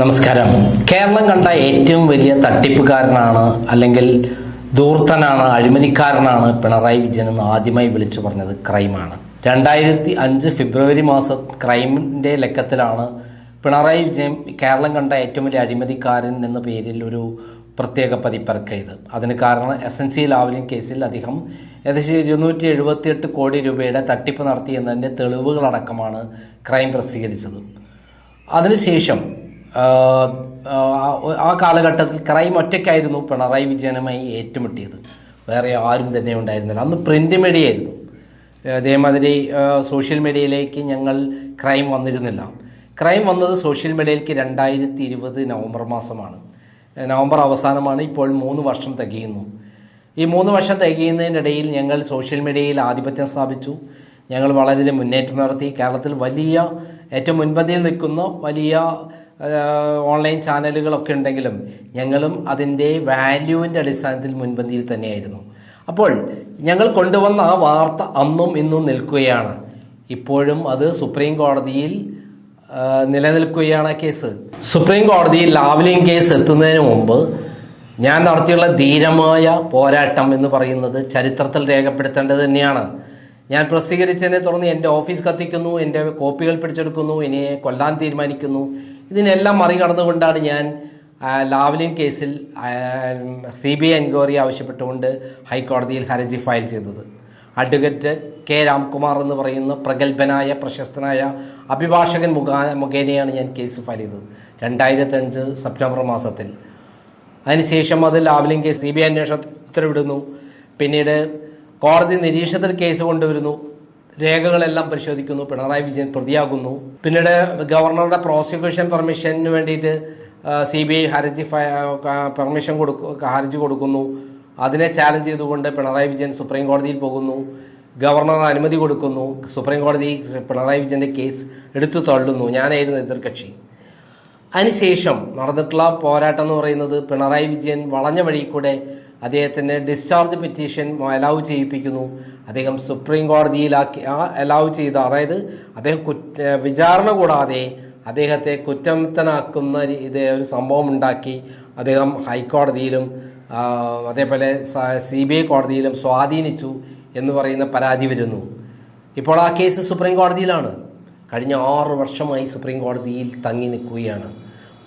നമസ്കാരം. കേരളം കണ്ട ഏറ്റവും വലിയ തട്ടിപ്പുകാരനാണ് അല്ലെങ്കിൽ ദൂർത്തനാണ് അഴിമതിക്കാരനാണ് പിണറായി വിജയൻ എന്ന് ആദ്യമായി വിളിച്ചു പറഞ്ഞത് ക്രൈമാണ്. രണ്ടായിരത്തി അഞ്ച് ഫെബ്രുവരി മാസം ക്രൈമിന്റെ ലക്കത്തിലാണ് പിണറായി വിജയൻ കേരളം കണ്ട ഏറ്റവും വലിയ അഴിമതിക്കാരൻ എന്ന പേരിൽ ഒരു പ്രത്യേക പതിപ്പിറക്കിയത് അതിന് കാരണം എസ് എൻ സി ലാവലിംഗ് കേസിൽ അദ്ദേഹം ഏകദേശം ഇരുന്നൂറ്റി എഴുപത്തിയെട്ട് കോടി രൂപയുടെ തട്ടിപ്പ് നടത്തി എന്നതിന്റെ തെളിവുകളടക്കമാണ് ക്രൈം പ്രസിദ്ധീകരിച്ചത്. അതിനുശേഷം ആ, കാലഘട്ടത്തിൽ ക്രൈം ഒറ്റയ്ക്കായിരുന്നു പിണറായി വിജയനുമായി ഏറ്റുമുട്ടിയത്. വേറെ ആരും തന്നെ ഉണ്ടായിരുന്നില്ല. അന്ന് പ്രിന്റ് മീഡിയ ആയിരുന്നു. അതേമാതിരി സോഷ്യൽ മീഡിയയിലേക്ക് ഞങ്ങൾ ക്രൈം വന്നിരുന്നില്ല. ക്രൈം വന്നത് സോഷ്യൽ മീഡിയയിലേക്ക് രണ്ടായിരത്തി ഇരുപത് നവംബർ മാസമാണ്. നവംബർ അവസാനമാണ് ഇപ്പോൾ മൂന്ന് വർഷം തികയുന്നു. ഈ മൂന്ന് വർഷം തികയുന്നതിനിടയിൽ ഞങ്ങൾ സോഷ്യൽ മീഡിയയിൽ ആധിപത്യം സ്ഥാപിച്ചു. ഞങ്ങൾ വളരെ മുന്നേറ്റം നടത്തി. കേരളത്തിൽ വലിയ ഏറ്റവും മുൻപന്തിയിൽ നിൽക്കുന്ന വലിയ ഓൺലൈൻ ചാനലുകളൊക്കെ ഉണ്ടെങ്കിലും ഞങ്ങളും അതിന്റെ വാല്യൂവിന്റെ അടിസ്ഥാനത്തിൽ മുൻപന്തിയിൽ തന്നെയായിരുന്നു. അപ്പോൾ ഞങ്ങൾ കൊണ്ടുവന്ന ആ വാർത്ത അന്നും ഇന്നും നിൽക്കുകയാണ്. ഇപ്പോഴും അത് സുപ്രീം കോടതിയിൽ നിലനിൽക്കുകയാണ് കേസ്. സുപ്രീം കോടതിയിൽ ലാവ്ലിംഗ് കേസ് എത്തുന്നതിന് മുമ്പ് ഞാൻ നടത്തിയുള്ള ധീരമായ പോരാട്ടം എന്ന് പറയുന്നത് ചരിത്രത്തിൽ രേഖപ്പെടുത്തേണ്ടത് തന്നെയാണ്. ഞാൻ പ്രസിദ്ധീകരിച്ചതിനെ തുടർന്ന് എന്റെ ഓഫീസ് കത്തിക്കുന്നു എന്റെ കോപ്പികൾ പിടിച്ചെടുക്കുന്നു ഇനിയെ കൊല്ലാൻ തീരുമാനിക്കുന്നു. ഇതിനെല്ലാം മറികടന്നുകൊണ്ടാണ് ഞാൻ ലാവ്ലിൻ കേസിൽ സി ബി ഐ എൻക്വയറി ആവശ്യപ്പെട്ടുകൊണ്ട് ഹൈക്കോടതിയിൽ ഹർജി ഫയൽ ചെയ്തത്. അഡ്വക്കേറ്റ് കെ രാംകുമാർ എന്ന് പറയുന്ന പ്രഗത്ഭനായ പ്രശസ്തനായ അഭിഭാഷകൻ മുഖാ മുഖേനയാണ് ഞാൻ കേസ് ഫയൽ ചെയ്തത് രണ്ടായിരത്തഞ്ച് സെപ്റ്റംബർ മാസത്തിൽ. അതിനുശേഷം അത് Lavalin case C B I അന്വേഷണ ഉത്തരവിടുന്നു. പിന്നീട് കോടതി നിരീക്ഷണത്തിൽ കേസ് കൊണ്ടുവരുന്നു. രേഖകളെല്ലാം പരിശോധിക്കുന്നു പിണറായി വിജയൻ പ്രതിയാകുന്നു. പിന്നീട് ഗവർണറുടെ പ്രോസിക്യൂഷൻ പെർമിഷന് വേണ്ടിയിട്ട് സി ബി ഐ ഹർജി പെർമിഷൻ കൊടുക്കു ഹർജി കൊടുക്കുന്നു. അതിനെ ചാലഞ്ച് ചെയ്തുകൊണ്ട് പിണറായി വിജയൻ സുപ്രീം കോടതിയിൽ പോകുന്നു. ഗവർണർ അനുമതി കൊടുക്കുന്നു. സുപ്രീം കോടതി പിണറായി വിജയന്റെ കേസ് എടുത്തു തള്ളുന്നു. ഞാനായിരുന്നു എതിർകക്ഷി. അതിനുശേഷം നടന്നിട്ടുള്ള പോരാട്ടം എന്ന് പറയുന്നത് പിണറായി വിജയൻ വളഞ്ഞ വഴി കൂടെ അദ്ദേഹത്തിന് ഡിസ്ചാർജ് പെറ്റീഷൻ അലൗ ചെയ്യിപ്പിക്കുന്നു. അദ്ദേഹം സുപ്രീം കോടതിയിലാക്കി അലൗ ചെയ്ത അതായത് അദ്ദേഹം കുറ്റ വിചാരണ കൂടാതെ അദ്ദേഹത്തെ കുറ്റമുക്തനാക്കുന്ന ഇത് ഒരു സംഭവം ഉണ്ടാക്കി. അദ്ദേഹം ഹൈക്കോടതിയിലും അതേപോലെ സി ബി ഐ കോടതിയിലും സ്വാധീനിച്ചു എന്ന് പറയുന്ന പരാതി വരുന്നു. ഇപ്പോൾ ആ കേസ് സുപ്രീം കോടതിയിലാണ്. കഴിഞ്ഞ ആറ് വർഷമായി സുപ്രീം കോടതിയിൽ തങ്ങി നിൽക്കുകയാണ്.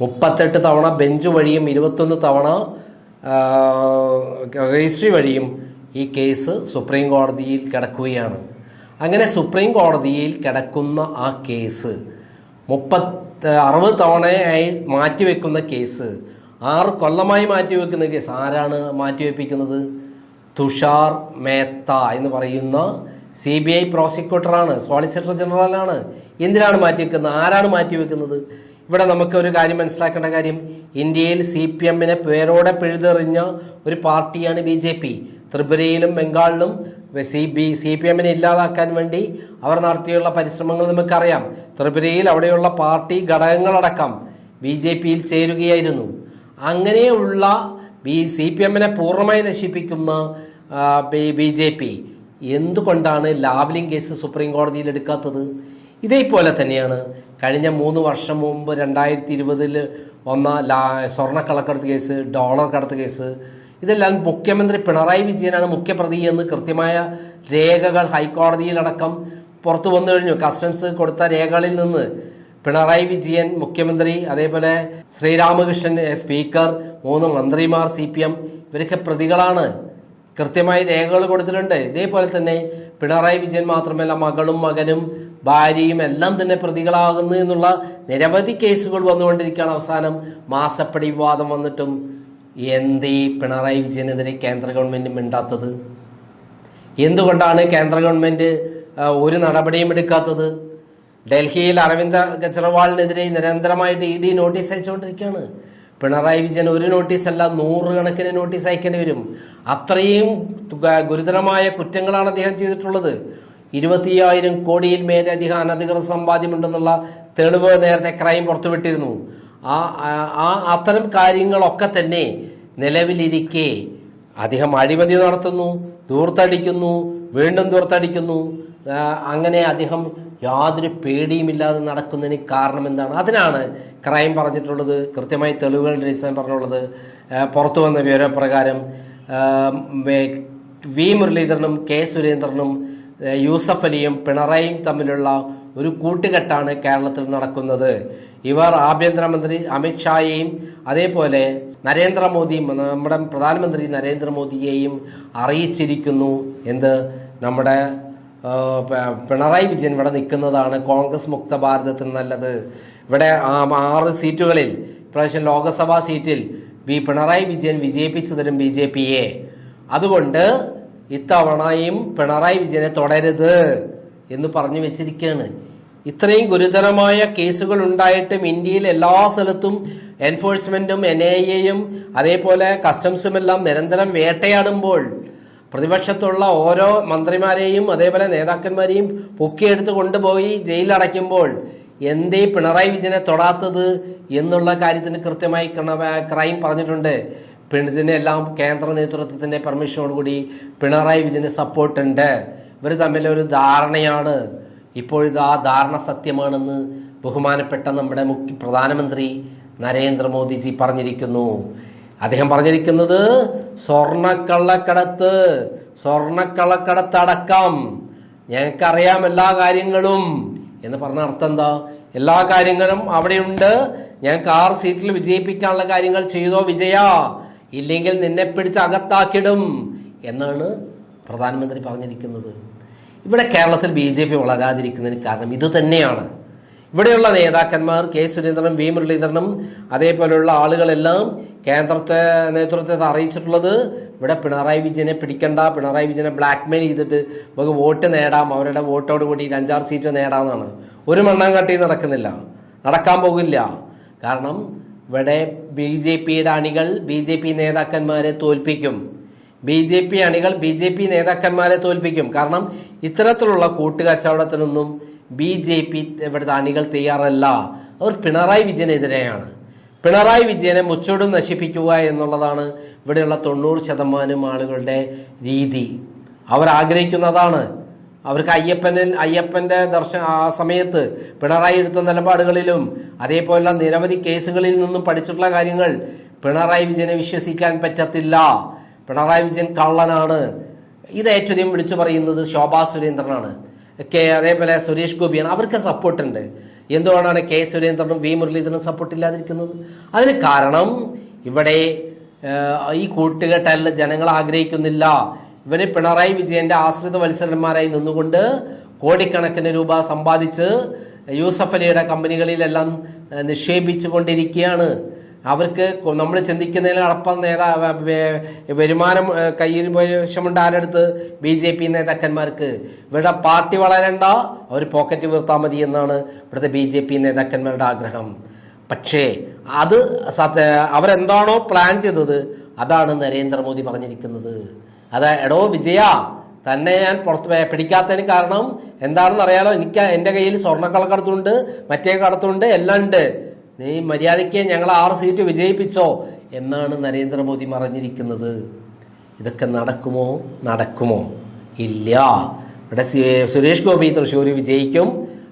മുപ്പത്തെട്ട് തവണ ബെഞ്ച് വഴിയും ഇരുപത്തൊന്ന് തവണ രജിസ്ട്രി വഴിയും ഈ കേസ് സുപ്രീം കോടതിയിൽ കിടക്കുകയാണ്. അങ്ങനെ സുപ്രീം കോടതിയിൽ കിടക്കുന്ന ആ കേസ് മുപ്പത്ത് അറുപത് തവണയായി മാറ്റിവെക്കുന്ന കേസ്. ആറ് കൊല്ലമായി മാറ്റിവെക്കുന്ന കേസ്. ആരാണ് മാറ്റിവെപ്പിക്കുന്നത്? തുഷാർ മേത്ത എന്ന് പറയുന്ന സി ബി ഐ പ്രോസിക്യൂട്ടറാണ്. സോളിസിറ്റർ ജനറലാണ് എന്തിനാണ് മാറ്റിവെക്കുന്നത്? ആരാണ് മാറ്റിവെക്കുന്നത്? ഇവിടെ നമുക്ക് ഒരു കാര്യം മനസ്സിലാക്കേണ്ട കാര്യം. ഇന്ത്യയിൽ സി പി എമ്മിനെ പേരോടെ പിഴുതെറിഞ്ഞ ഒരു പാർട്ടിയാണ് ബി ജെ പി ത്രിപുരയിലും ബംഗാളിലും സി ബി സി പി എമ്മിനെ ഇല്ലാതാക്കാൻ വേണ്ടി അവർ നടത്തിയുള്ള പരിശ്രമങ്ങൾ നമുക്കറിയാം. ത്രിപുരയിൽ അവിടെയുള്ള പാർട്ടി ഘടകങ്ങളടക്കം ബി ജെ പിയിൽ ചേരുകയായിരുന്നു. അങ്ങനെയുള്ള ബി സി പി എമ്മിനെ പൂർണമായി നശിപ്പിക്കുന്ന ബി ജെ പി എന്തുകൊണ്ടാണ് ലാവ്ലിംഗ് കേസ് സുപ്രീം കോടതിയിൽ എടുക്കാത്തത്? ഇതേപോലെ തന്നെയാണ്. കഴിഞ്ഞ മൂന്ന് വർഷം മുമ്പ് രണ്ടായിരത്തി ഇരുപതിൽ വന്ന ലാ സ്വർണക്കള്ളക്കടത്ത് കേസ് ഡോളർ കടത്ത് കേസ് ഇതെല്ലാം മുഖ്യമന്ത്രി പിണറായി വിജയനാണ് മുഖ്യപ്രതി എന്ന് കൃത്യമായ രേഖകൾ ഹൈക്കോടതിയിലടക്കം പുറത്തു വന്നു കഴിഞ്ഞു. കസ്റ്റംസ് കൊടുത്ത രേഖകളിൽ നിന്ന് പിണറായി വിജയൻ മുഖ്യമന്ത്രി അതേപോലെ ശ്രീരാമകൃഷ്ണൻ സ്പീക്കർ മൂന്ന് മന്ത്രിമാർ സി പി എം ഇവരൊക്കെ പ്രതികളാണ്. കൃത്യമായി രേഖകൾ കൊടുത്തിട്ടുണ്ട്. ഇതേപോലെ തന്നെ പിണറായി വിജയൻ മാത്രമല്ല മകളും മകനും ഭാര്യയും എല്ലാം തന്നെ പ്രതികളാകുന്നു എന്നുള്ള നിരവധി കേസുകൾ വന്നുകൊണ്ടിരിക്കുകയാണ്. അവസാനം മാസപ്പടി വിവാദം വന്നിട്ടും എന്തേ പിണറായി വിജയനെതിരെ കേന്ദ്ര ഗവൺമെന്റ് മിണ്ടാത്തത്? എന്തുകൊണ്ടാണ് കേന്ദ്ര ഗവൺമെന്റ് ഒരു നടപടിയും എടുക്കാത്തത്? ഡൽഹിയിൽ അരവിന്ദ് കെജ്രിവാളിനെതിരെ നിരന്തരമായിട്ട് ഇ ഡി നോട്ടീസ് അയച്ചുകൊണ്ടിരിക്കുകയാണ്. പിണറായി വിജയൻ ഒരു നോട്ടീസ് അല്ല നൂറുകണക്കിന് നോട്ടീസ് അയക്കേണ്ടി വരും. അത്രയും ഗുരുതരമായ കുറ്റങ്ങളാണ് അദ്ദേഹം ചെയ്തിട്ടുള്ളത്. ഇരുപത്തിയായിരം കോടിയിൽ മേലെ അദ്ദേഹം അനധികൃത സമ്പാദ്യമുണ്ടെന്നുള്ള തെളിവ് നേരത്തെ ക്രൈം പുറത്തുവിട്ടിരുന്നു. ആ ആ- അത്തരം കാര്യങ്ങളൊക്കെ തന്നെ നിലവിലിരിക്കെ അദ്ദേഹം അഴിമതി നടത്തുന്നു ദൂർത്തടിക്കുന്നു വീണ്ടും ദൂർത്തടിക്കുന്നു. അങ്ങനെ അദ്ദേഹം യാതൊരു പേടിയുമില്ലാതെ നടക്കുന്നതിന് കാരണം എന്താണ്? അതിനാണ് ക്രൈം പറഞ്ഞിട്ടുള്ളത് കൃത്യമായി തെളിവുകൾ അടിസ്ഥാനം പറഞ്ഞുള്ളത് പുറത്തു വന്ന വിവരപ്രകാരം വേ- മുരളീധരനും കെ സുരേന്ദ്രനും യൂസഫ് അലിയും പിണറായിയും തമ്മിലുള്ള ഒരു കൂട്ടുകെട്ടാണ് കേരളത്തിൽ നടക്കുന്നത്. ഇവർ ആഭ്യന്തരമന്ത്രി അമിത്ഷായെയും അതേപോലെ നരേന്ദ്രമോദിയും നമ്മുടെ പ്രധാനമന്ത്രി നരേന്ദ്രമോദിയെയും അറിയിച്ചിരിക്കുന്നു എന്ത് നമ്മുടെ പിണറായി വിജയൻ ഇവിടെ നിൽക്കുന്നതാണ് കോൺഗ്രസ് മുക്ത ഭാരതത്തിന് നല്ലത്. ഇവിടെ ആറ് സീറ്റുകളിൽ ഇപ്രാവശ്യം ലോക്സഭാ സീറ്റിൽ ബി പിണറായി വിജയൻ വിജയിപ്പിച്ചു തരും ബി ജെ പിയെ. അതുകൊണ്ട് ഇത്തവണയും പിണറായി വിജയനെ തുടരുത് എന്ന് പറഞ്ഞു വെച്ചിരിക്കുകയാണ്. ഇത്രയും ഗുരുതരമായ കേസുകൾ ഉണ്ടായിട്ടും ഇന്ത്യയിൽ എല്ലാ സ്ഥലത്തും എൻഫോഴ്സ്മെന്റും എൻ ഐ എയും അതേപോലെ കസ്റ്റംസും എല്ലാം നിരന്തരം വേട്ടയാടുമ്പോൾ പ്രതിപക്ഷത്തുള്ള ഓരോ മന്ത്രിമാരെയും അതേപോലെ നേതാക്കന്മാരെയും പൊക്കിയെടുത്ത് കൊണ്ടുപോയി ജയിലടയ്ക്കുമ്പോൾ എന്തേ പിണറായി വിജയനെ തൊടാത്തത് എന്നുള്ള കാര്യത്തിന് കൃത്യമായി ക്രൈം പറഞ്ഞിട്ടുണ്ട്. ഇതിനെല്ലാം കേന്ദ്ര നേതൃത്വത്തിന്റെ പെർമിഷനോടുകൂടി പിണറായി വിജയന് സപ്പോർട്ടുണ്ട് ഇവർ തമ്മിലൊരു ധാരണയാണ്. ഇപ്പോഴിത് ആ ധാരണ സത്യമാണെന്ന് ബഹുമാനപ്പെട്ട നമ്മുടെ മുഖ്യ പ്രധാനമന്ത്രി നരേന്ദ്രമോദിജി പറഞ്ഞിരിക്കുന്നു. അദ്ദേഹം പറഞ്ഞിരിക്കുന്നത് സ്വർണക്കള്ളക്കടത്ത് സ്വർണക്കള്ളക്കടത്ത് അടക്കം ഞങ്ങൾക്കറിയാം എല്ലാ കാര്യങ്ങളും എന്ന് പറഞ്ഞ അർത്ഥം എന്താ? എല്ലാ കാര്യങ്ങളും അവിടെയുണ്ട്. ഞങ്ങൾക്ക് ആറ് സീറ്റിൽ വിജയിപ്പിക്കാനുള്ള കാര്യങ്ങൾ ചെയ്തോ വിജയ? ഇല്ലെങ്കിൽ നിന്നെ പിടിച്ച് അകത്താക്കിടും എന്നാണ് പ്രധാനമന്ത്രി പറഞ്ഞിരിക്കുന്നത്. ഇവിടെ കേരളത്തിൽ ബി ജെ പി വളരാതിരിക്കുന്നതിന് കാരണം ഇതുതന്നെയാണ് ഇവിടെയുള്ള നേതാക്കന്മാർ കെ സുരേന്ദ്രനും വി മുരളീധരനും അതേപോലെയുള്ള ആളുകളെല്ലാം കേന്ദ്രത്തെ നേതൃത്വത്തെ അറിയിച്ചിട്ടുള്ളത് ഇവിടെ പിണറായി വിജയനെ പിടിക്കണ്ട പിണറായി വിജയനെ ബ്ലാക്ക്മെയിൽ ചെയ്തിട്ട് നമുക്ക് വോട്ട് നേടാം അവരുടെ വോട്ടോട് കൂടി അഞ്ചാറ് സീറ്റ് നേടാമെന്നാണ്. ഒരു മണ്ണാങ്കട്ടി നടക്കുന്നില്ല. നടക്കാൻ പോകില്ല കാരണം ഇവിടെ ബി ജെ പിയുടെ അണികൾ ബി ജെ പി നേതാക്കന്മാരെ തോൽപ്പിക്കും. ബി ജെ പി അണികൾ ബി ജെ പി നേതാക്കന്മാരെ തോൽപ്പിക്കും. കാരണം ഇത്തരത്തിലുള്ള കൂട്ടുകച്ചവടത്തിനൊന്നും ബി ജെ പി ഇവിടുത്തെ അണികൾ തയ്യാറല്ല. അവർ പിണറായി വിജയനെതിരെയാണ്. പിണറായി വിജയനെ മുച്ചോടും നശിപ്പിക്കുക എന്നുള്ളതാണ് ഇവിടെയുള്ള തൊണ്ണൂറ് ശതമാനം ആളുകളുടെ രീതി. അവർ ആഗ്രഹിക്കുന്നതാണ് അവർക്ക് അയ്യപ്പനിൽ അയ്യപ്പന്റെ ദർശന ആ സമയത്ത് പിണറായി എടുത്ത നിലപാടുകളിലും അതേപോലെ നിരവധി കേസുകളിൽ നിന്നും പഠിച്ചിട്ടുള്ള കാര്യങ്ങൾ പിണറായി വിജയനെ വിശ്വസിക്കാൻ പറ്റത്തില്ല. പിണറായി വിജയൻ കള്ളനാണ്. ഇത് ഏറ്റവും വിളിച്ചു പറയുന്നത് ശോഭാ സുരേന്ദ്രനാണ്. കെ അതേപോലെ സുരേഷ് ഗോപിയാണ്. അവർക്ക് സപ്പോർട്ടുണ്ട്. എന്തുകൊണ്ടാണ് കെ സുരേന്ദ്രനും വി മുരളീധരനും സപ്പോർട്ടില്ലാതിരിക്കുന്നത് അതിന് കാരണം ഇവിടെ ഈ കൂട്ടുകെട്ടല്ല ജനങ്ങൾ ആഗ്രഹിക്കുന്നില്ല. ഇവർ പിണറായി വിജയന്റെ ആശ്രിത മത്സരന്മാരായി നിന്നുകൊണ്ട് കോടിക്കണക്കിന് രൂപ സമ്പാദിച്ച് യൂസഫ് അലിയുടെ കമ്പനികളിലെല്ലാം നിക്ഷേപിച്ചു കൊണ്ടിരിക്കുകയാണ് അവർക്ക് നമ്മൾ ചിന്തിക്കുന്നതിലടപ്പം നേതാ വേ- വരുമാനം കയ്യിൽ വശമുണ്ട് ആരടുത്ത്? ബി ജെ പി നേതാക്കന്മാർക്ക്. ഇവിടെ പാർട്ടി വളരണ്ട അവർ പോക്കറ്റ് വീർത്താൽ മതി എന്നാണ് ഇവിടുത്തെ ബി ജെ പി നേതാക്കന്മാരുടെ ആഗ്രഹം. പക്ഷേ അത് അവരെന്താണോ പ്ലാൻ ചെയ്തത് അതാണ് നരേന്ദ്രമോദി പറഞ്ഞിരിക്കുന്നത്. അത് എടോ വിജയ തന്നെ ഞാൻ പുറത്ത് പിടിക്കാത്തതിന് കാരണം എന്താണെന്ന് അറിയാലോ? എനിക്ക് എന്റെ കയ്യിൽ സ്വർണക്കളക്കടത്തുണ്ട് മറ്റേ കടത്തുണ്ട് എല്ലാം ഉണ്ട്. നീ മര്യാദയ്ക്ക് ഞങ്ങൾ ആറ് സീറ്റ് വിജയിപ്പിച്ചോ എന്നാണ് നരേന്ദ്രമോദി പറഞ്ഞിരിക്കുന്നത് ഇതൊക്കെ നടക്കുമോ? നടക്കുമോ? ഇല്ല. ഇവിടെ സുരേഷ് ഗോപി തൃശ്ശൂർ വിജയിക്കും.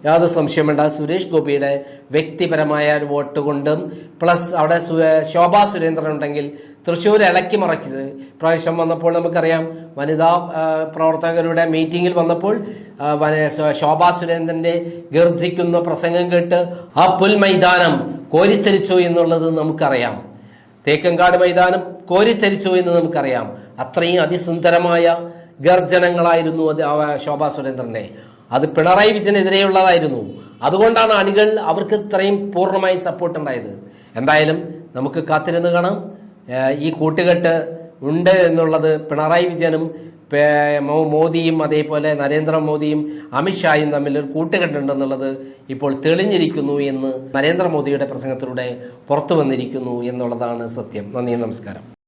യാതൊരു സംശയം വേണ്ട. സുരേഷ് ഗോപിയുടെ വ്യക്തിപരമായ ഒരു വോട്ട് കൊണ്ടും പ്ലസ് അവിടെ ശോഭാ സുരേന്ദ്രൻ ഉണ്ടെങ്കിൽ തൃശ്ശൂർ ഇളക്കി മറക്കി പ്രാവശ്യം വന്നപ്പോൾ നമുക്കറിയാം വനിതാ പ്രവർത്തകരുടെ മീറ്റിംഗിൽ വന്നപ്പോൾ ശോഭാ സുരേന്ദ്രന്റെ ഗർജിക്കുന്ന പ്രസംഗം കേട്ട് ആ പുൽ മൈതാനം കോരിത്തരിച്ചു എന്നുള്ളത് നമുക്കറിയാം. തേക്കങ്കാട് മൈതാനം കോരിത്തരിച്ചു എന്ന് നമുക്കറിയാം. അത്രയും അതിസുന്ദരമായ ഗർജനങ്ങളായിരുന്നു അത് ശോഭാ സുരേന്ദ്രന്റെ. അത് പിണറായി വിജയനെതിരെയുള്ളതായിരുന്നു. അതുകൊണ്ടാണ് അണികൾ അവർക്ക് ഇത്രയും പൂർണമായി സപ്പോർട്ട് ഉണ്ടായത്. എന്തായാലും നമുക്ക് കാത്തിരുന്ന് കാണാം. ഈ കൂട്ടുകെട്ട് ഉണ്ട് എന്നുള്ളത് പിണറായി വിജയനും മോദിയും അതേപോലെ നരേന്ദ്രമോദിയും അമിത്ഷായും തമ്മിൽ ഒരു കൂട്ടുകെട്ടുണ്ടെന്നുള്ളത് ഇപ്പോൾ തെളിഞ്ഞിരിക്കുന്നു എന്ന് നരേന്ദ്രമോദിയുടെ പ്രസംഗത്തിലൂടെ പുറത്തു വന്നിരിക്കുന്നു എന്നുള്ളതാണ് സത്യം. നന്ദി നമസ്കാരം.